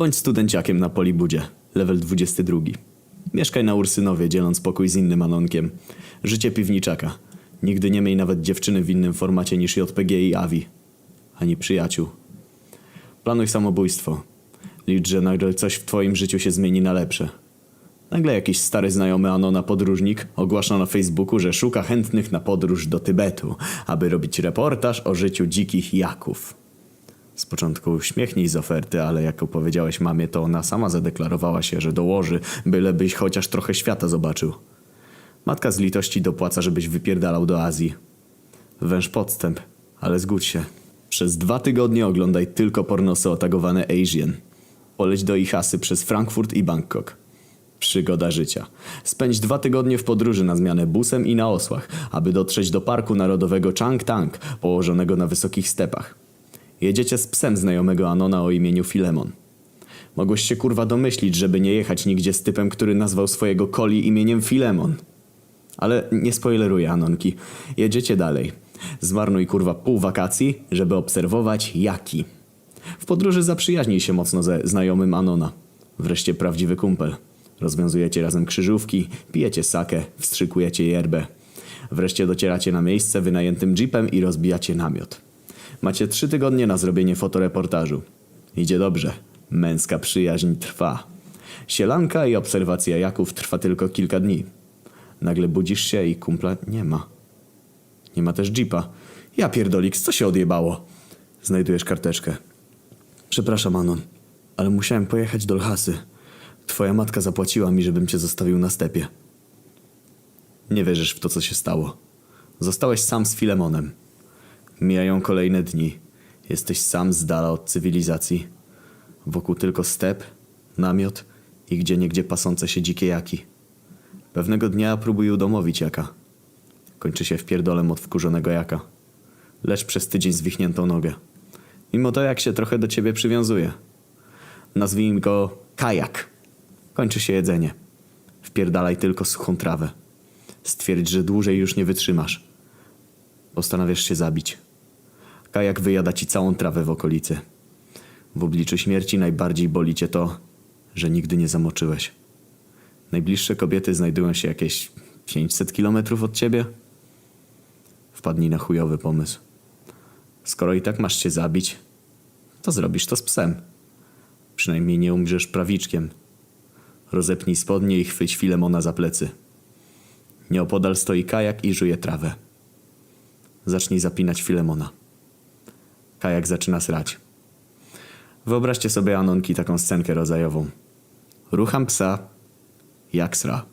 Bądź studenciakiem na Polibudzie, level 22. Mieszkaj na Ursynowie, dzieląc pokój z innym Anonkiem. Życie piwniczaka. Nigdy nie miej nawet dziewczyny w innym formacie niż JPG i AVI. Ani przyjaciół. Planuj samobójstwo. Licz, że nagle coś w twoim życiu się zmieni na lepsze. Nagle jakiś stary znajomy Anona podróżnik ogłasza na Facebooku, że szuka chętnych na podróż do Tybetu, aby robić reportaż o życiu dzikich jaków. Z początku uśmiechnij z oferty, ale jak opowiedziałeś mamie, to ona sama zadeklarowała się, że dołoży, bylebyś chociaż trochę świata zobaczył. Matka z litości dopłaca, żebyś wypierdalał do Azji. Węż podstęp, ale zgódź się. Przez dwa tygodnie oglądaj tylko pornosy otagowane Asian. Poleć do Ichasy przez Frankfurt i Bangkok. Przygoda życia. Spędź dwa tygodnie w podróży na zmianę busem i na osłach, aby dotrzeć do Parku Narodowego Chang Tang, położonego na wysokich stepach. Jedziecie z psem znajomego Anona o imieniu Filemon. Mogłeś się kurwa domyślić, żeby nie jechać nigdzie z typem, który nazwał swojego koli imieniem Filemon. Ale nie spoileruję Anonki. Jedziecie dalej. Zmarnuj kurwa pół wakacji, żeby obserwować jaki. W podróży zaprzyjaźnij się mocno ze znajomym Anona. Wreszcie prawdziwy kumpel. Rozwiązujecie razem krzyżówki, pijecie sakę, wstrzykujecie yerbę. Wreszcie docieracie na miejsce wynajętym jeepem i rozbijacie namiot. Macie trzy tygodnie na zrobienie fotoreportażu. Idzie dobrze. Męska przyjaźń trwa. Sielanka i obserwacja jaków trwa tylko kilka dni. Nagle budzisz się i kumpla nie ma. Nie ma też jeepa. Ja pierdolix, co się odjebało? Znajdujesz karteczkę. Przepraszam, Anon, ale musiałem pojechać do Lhasy. Twoja matka zapłaciła mi, żebym cię zostawił na stepie. Nie wierzysz w to, co się stało. Zostałeś sam z Filemonem. Mijają kolejne dni. Jesteś sam z dala od cywilizacji. Wokół tylko step, namiot i gdzie niegdzie pasące się dzikie jaki. Pewnego dnia próbuję udomowić jaka. Kończy się wpierdolem od wkurzonego jaka. Lecz przez tydzień zwichniętą nogę. Mimo to jak się trochę do ciebie przywiązuje. Nazwijmy go kajak. Kończy się jedzenie. Wpierdalaj tylko suchą trawę. Stwierdź, że dłużej już nie wytrzymasz. Postanawiasz się zabić. Kajak wyjada ci całą trawę w okolicy. W obliczu śmierci najbardziej boli cię to, że nigdy nie zamoczyłeś. Najbliższe kobiety znajdują się jakieś 500 kilometrów od ciebie? Wpadnij na chujowy pomysł. Skoro i tak masz się zabić, to zrobisz to z psem. Przynajmniej nie umrzesz prawiczkiem. Rozepnij spodnie i chwyć Filemona za plecy. Nieopodal stoi kajak i żuje trawę. Zacznij zapinać Filemona. Kajak zaczyna srać. Wyobraźcie sobie Anonki taką scenkę rodzajową. Rucham psa, jak sra.